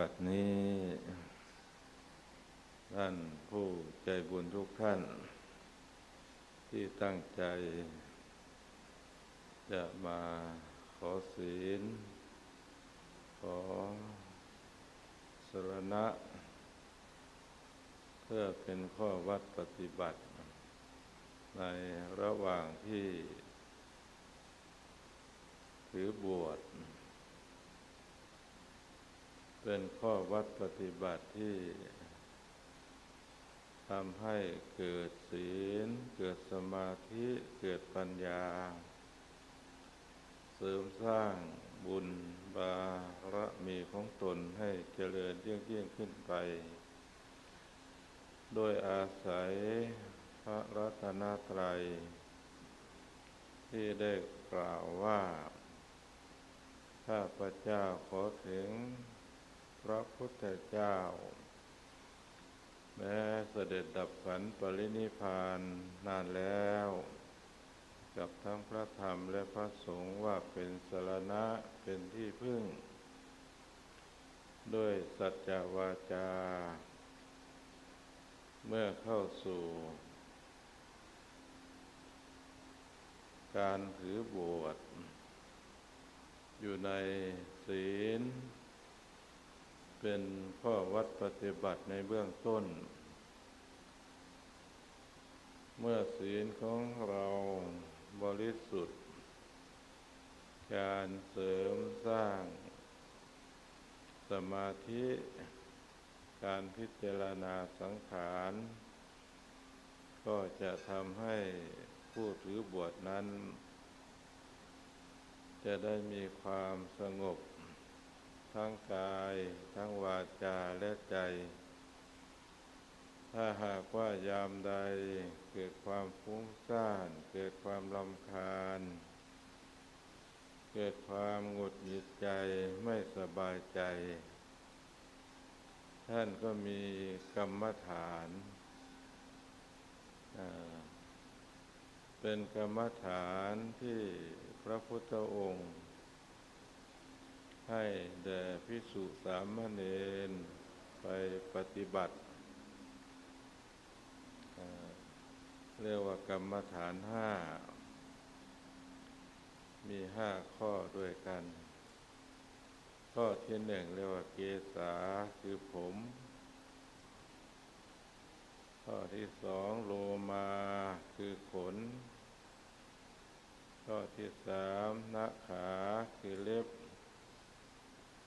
บัดนี้ ท่านผู้ใจบุญทุกท่าน ที่ตั้งใจ จะมาขอศีล ขอสรณะ เพื่อเป็นข้อวัดปฏิบัติ ในระหว่างที่ ถือบวช เป็นข้อวัดปฏิบัติที่ทำให้เกิดศีล เกิดสมาธิ เกิดปัญญา เสริมสร้างบุญบารมีของตนให้เจริญเยิ่งยิ่งขึ้นไป โดยอาศัยพระรัตนตรัย ที่ได้กล่าวว่า ข้าพระเจ้าขอถึง พระพุทธเจ้า แม้เสด็จดับขันปรินิพานนานแล้ว กับทั้งพระธรรมและพระสงฆ์ว่าเป็นสรณะเป็นที่พึ่ง ด้วยสัจจวาจา เมื่อเข้าสู่ การถือบวชอยู่ในศีล เป็นข้อวัดปฏิบัติในเบื้องต้น เมื่อศีลของเราบริสุทธิ์ การเสริมสร้าง สมาธิ การพิจารณาสังขาร ก็จะทำให้ผู้ถือบวชนั้น จะได้มีความสงบ ทั้งกาย ทั้งวาจาและใจ ถ้าหากว่ายามใดเกิดความฟุ้งซ่าน เกิดความลำคาญ เกิดความหงุดหงิดใจไม่สบายใจ ท่านก็มีกรรมฐานเป็นกรรมฐานที่พระพุทธองค์ ให้แด่พิสุสามเณรไปปฏิบัติ เรียกว่ากรรมฐานห้า มีห้าข้อด้วยกัน ข้อที่หนึ่งเรียกว่าเกษาคือผม ข้อที่สองโลมาคือขน ข้อที่สามนักขาคือเล็บ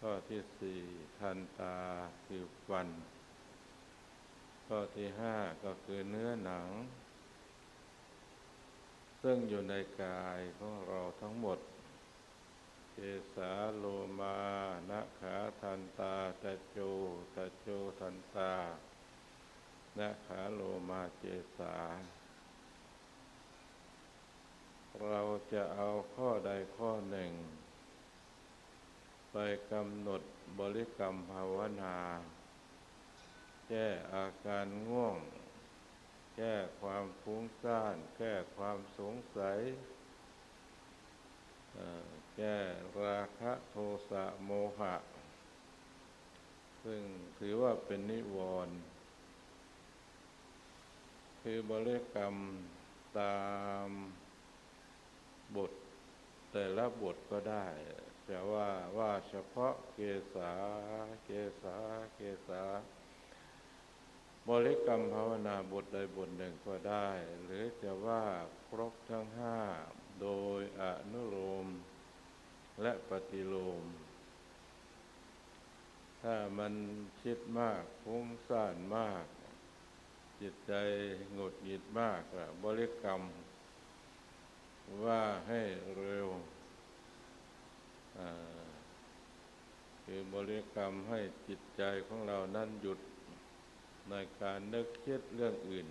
ข้อที่สี่ทันตาคือฟัน ข้อที่ห้าก็คือเนื้อหนัง ซึ่งอยู่ในกายของเราทั้งหมดเจสาโลมานะขาทันตาตะโจตะโจทันตานะขาโลมาเจสา เราจะเอาข้อใดข้อหนึ่ง ไปกำหนดบริกรรมภาวนา แก้อาการง่วง แก้ความฟุ้งซ่าน แก้ความสงสัย แก้ราคะโทสะโมหะ ซึ่งถือว่าเป็นนิวรณ์คือบริกรรมตามบทแต่ละบทก็ได้ แต่ว่าว่าเฉพาะเกษาเกษาเกษาบริกรรมภาวนาบทใดบทหนึ่งก็ได้ หรือจะว่าครบทั้งห้าโดยอนุโลมและปฏิโลม ถ้ามันคิดมากฟุ้งซ่านมาก จิตใจหงุดหงิดมากบริกรรมว่าให้เร็วคือ บริกรรมให้จิตใจของเรานั้นหยุดในการนึกคิดเรื่องอื่น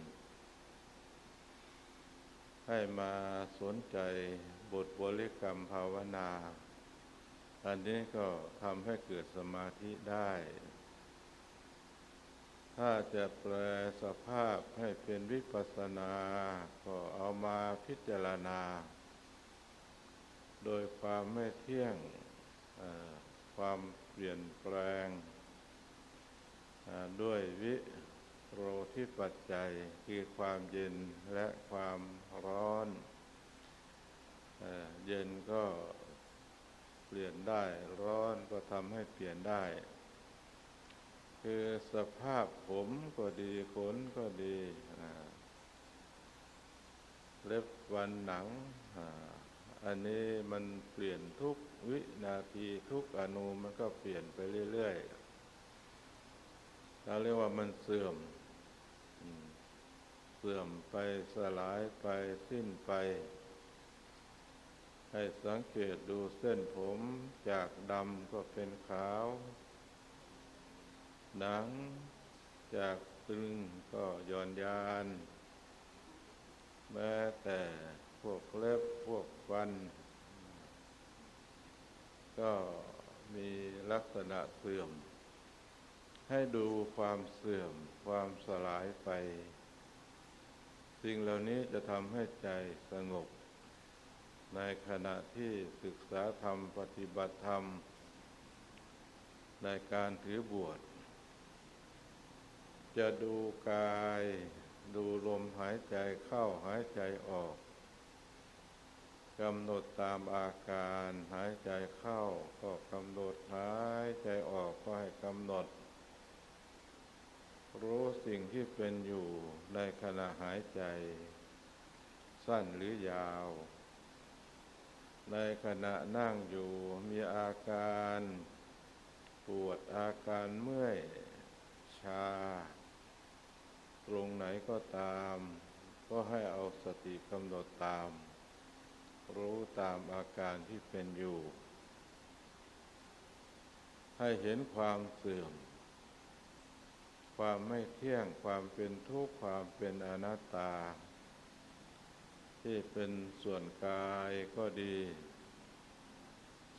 ให้มาสนใจบทบริกรรมภาวนา อันนี้ก็ทำให้เกิดสมาธิได้ ถ้าจะแปลสภาพให้เป็นวิปัสสนา ก็เอามาพิจารณา โดยความไม่เที่ยงความ ปลี่ยนแปลง ด้วยวิโรธิปัจจัยคือความเย็นและความร้อน เย็นก็เปลี่ยนได้ร้อนก็ทำให้เปลี่ยนได้ คือสภาพผมก็ดีขนก็ดี เล็บฟันหนัง อันนี้มันเปลี่ยนทุกวินาทีทุกอนูมันก็เปลี่ยนไปเรื่อยๆเราเรียกว่ามันเสื่อม เสื่อมไปสลายไปสิ้นไป ให้สังเกตดูเส้นผมจากดำก็เป็นขาว หนังจากตึงก็ย่อนยาน แม้แต่ วกเล็บพวกฟัน ก็มีลักษณะเสื่อม ให้ดูความเสื่อมความสลายไป สิ่งเหล่านี้จะทำให้ใจสงบ ในขณะที่ศึกษาธรรมปฏิบัติธรรม ในการถือบวช จะดูกายดูลมหายใจเข้าหายใจออก กำหนดตามอาการหายใจเข้าก็กำหนดหายใจออกก็ให้กำหนด รู้สิ่งที่เป็นอยู่ในขณะหายใจ สั้นหรือยาว ในขณะนั่งอยู่มีอาการปวดอาการเมื่อย ชา ตรงไหนก็ตาม ก็ให้เอาสติกำหนดตาม รู้ตามอาการที่เป็นอยู่ ให้เห็นความเสื่อม ความไม่เที่ยงความเป็นทุกข์ความเป็นอนัตตา ที่เป็นส่วนกายก็ดี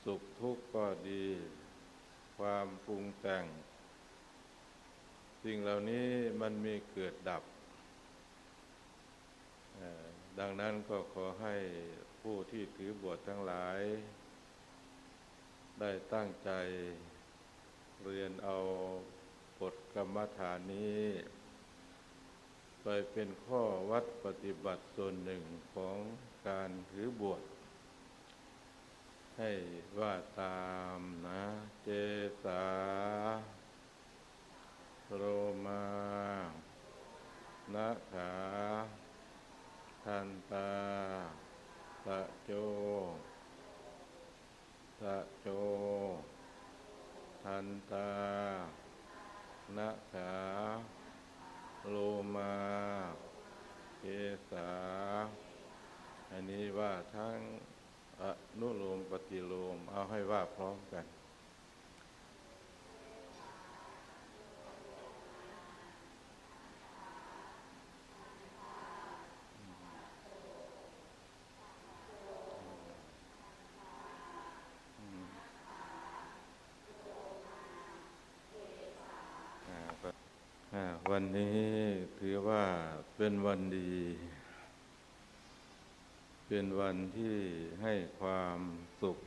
สุขทุกข์ก็ดี ความปรุงแต่ง สิ่งเหล่านี้มันมีเกิดดับดังนั้นก็ขอให้ ผู้ที่ถือบวชทั้งหลาย ได้ตั้งใจเรียนเอาบทกรรมฐานนี้ ไปเป็นข้อวัดปฏิบัติส่วนหนึ่งของการถือบวชให้ว่าตามนะเจสาโรมานะขาทันตา ตะโจตะโจ ทันตานะขาโลมาเกสา อันนี้ว่าทั้งอนุโลมปฏิโลม เอาให้ว่าพร้อมกัน วันนี้ถือว่าเป็นวันดี เป็นวันที่ให้ความสุข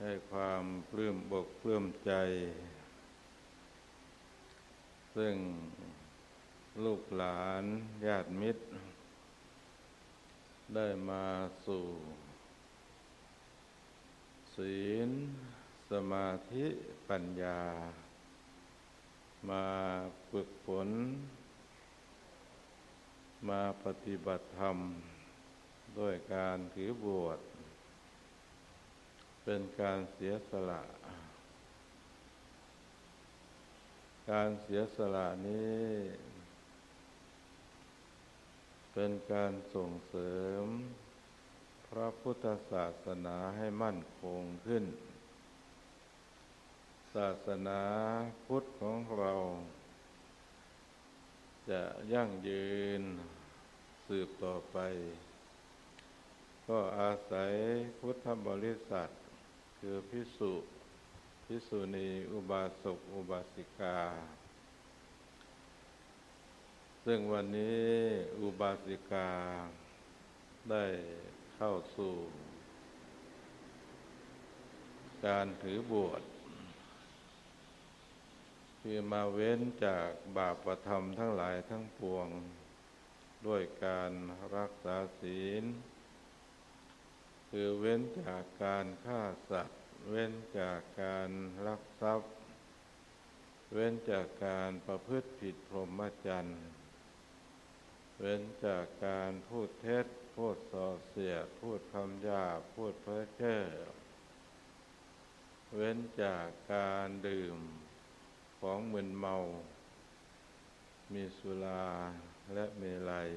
ให้ความปลื้มบกปลื้มใจ ซึ่งลูกหลานญาติมิตร ได้มาสู่ ศีล สมาธิปัญญา มาฝึกฝน มาปฏิบัติธรรมด้วยการถือบวช เป็นการเสียสละ การเสียสละนี้ เป็นการส่งเสริม พระพุทธศาสนาให้มั่นคงขึ้น ศาสนาพุทธของเรา จะยั่งยืนสืบต่อไป ก็อาศัยพุทธบริษัท คือพิสุพิสุณีอุบาสกอุบาสิกา ซึ่งวันนี้อุบาสิกาได้เข้าสู่ การถือบวช คือมาเว้นจากบาปประธรรมทั้งหลายทั้งปวง ด้วยการรักษาศีล คือเว้นจากการฆ่าสัตว์ เว้นจากการลักทรัพย์ เว้นจากการประพฤติผิดพรหมจรรย์ เว้นจากการพูดเท็จ พูดส่อเสียด พูดคำหยาบพูดเพ้อเจ้อเว้นจากการดื่ม ของมึนเมา มีสุราและเมลัย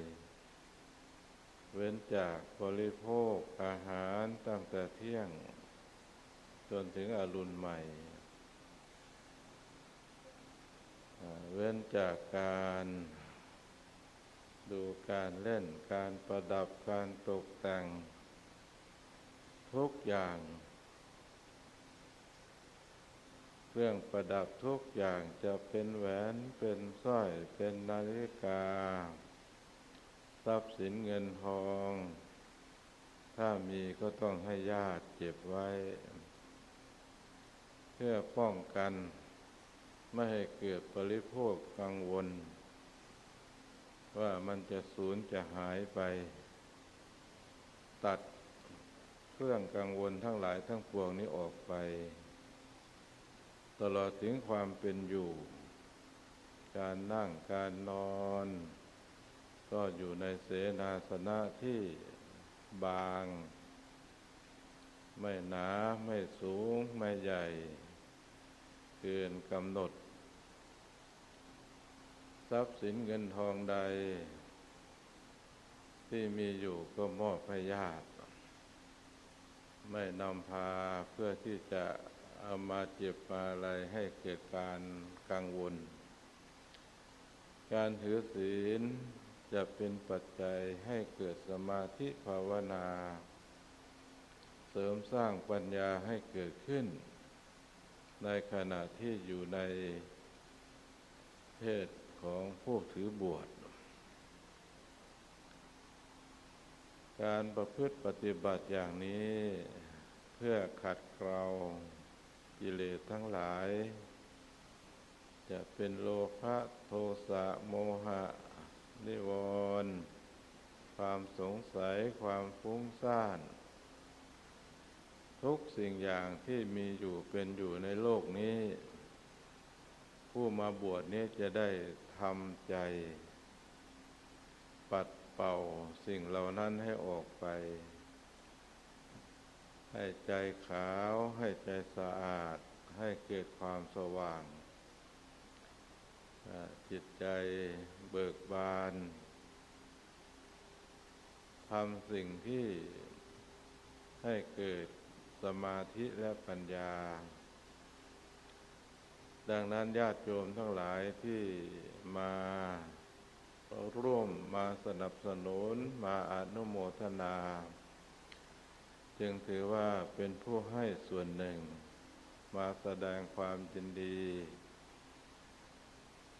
เว้นจากบริโภคอาหารตั้งแต่เที่ยง จนถึงอรุณใหม่ เว้นจากการดูการเล่นการประดับการตกแต่ง ทุกอย่าง เครื่องประดับทุกอย่างจะเป็นแหวนเป็นสร้อยเป็นนาฬิกา ทรัพย์สินเงินทอง ถ้ามีก็ต้องให้ญาติเก็บไว้ เพื่อป้องกัน ไม่ให้เกิดปริโภคกังวล ว่ามันจะสูญจะหายไป ตัดเครื่องกังวลทั้งหลายทั้งปวงนี้ออกไป ตลอดถึงความเป็นอยู่ การนั่งการนอน ก็อยู่ในเสนาสนะที่บาง ไม่หนาไม่สูงไม่ใหญ่ เกินกำหนด ทรัพย์สินเงินทองใด ที่มีอยู่ก็มอบให้ญาติ ไม่นำพาเพื่อที่จะ เอามาเจ็บมาอะไรให้เกิดการกังวล การถือศีลจะเป็นปัจจัยให้เกิดสมาธิภาวนา เสริมสร้างปัญญาให้เกิดขึ้น ในขณะที่อยู่ในเพศของผู้ถือบวช การประพฤติปฏิบัติอย่างนี้ เพื่อขัดเกลา กิเลสทั้งหลาย จะเป็นโลภะโทสะโมหะ นิวรณ์ความสงสัยความฟุ้งซ่าน ทุกสิ่งอย่างที่มีอยู่เป็นอยู่ในโลกนี้ ผู้มาบวชนี้จะได้ทำใจ ปัดเป่าสิ่งเหล่านั้นให้ออกไป ให้ใจขาวให้ใจสะอาด ให้เกิดความสว่าง จิตใจเบิกบานทำสิ่งที่ให้เกิดสมาธิและปัญญา ดังนั้นญาติโยมทั้งหลายที่มาร่วมมาสนับสนุนมาอนุโมทนา จึงถือว่าเป็นผู้ให้ส่วนหนึ่ง มาแสดงความยินดี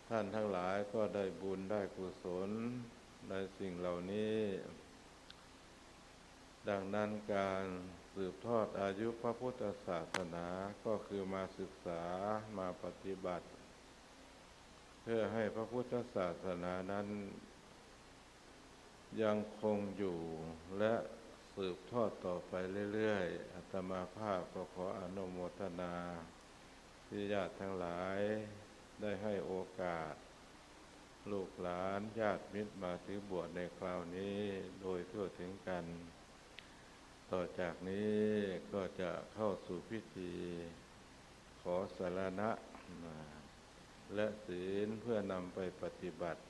ท่านทั้งหลายก็ได้บุญได้กุศลในสิ่งเหล่านี้ ดังนั้นการสืบทอดอายุพระพุทธศาสนาก็คือมาศึกษามาปฏิบัติ เพื่อให้พระพุทธศาสนานั้น ยังคงอยู่และ สืบทอดต่อไปเรื่อยๆ อัตมาภาพก็ขออนุโมทนาที่ญาติทั้งหลายได้ให้โอกาส ลูกหลานญาติมิตรมาถือบวชในคราวนี้โดยทั่วถึงกัน ต่อจากนี้ก็จะเข้าสู่พิธี ขอสารณะและศีลเพื่อนำไปปฏิบัติ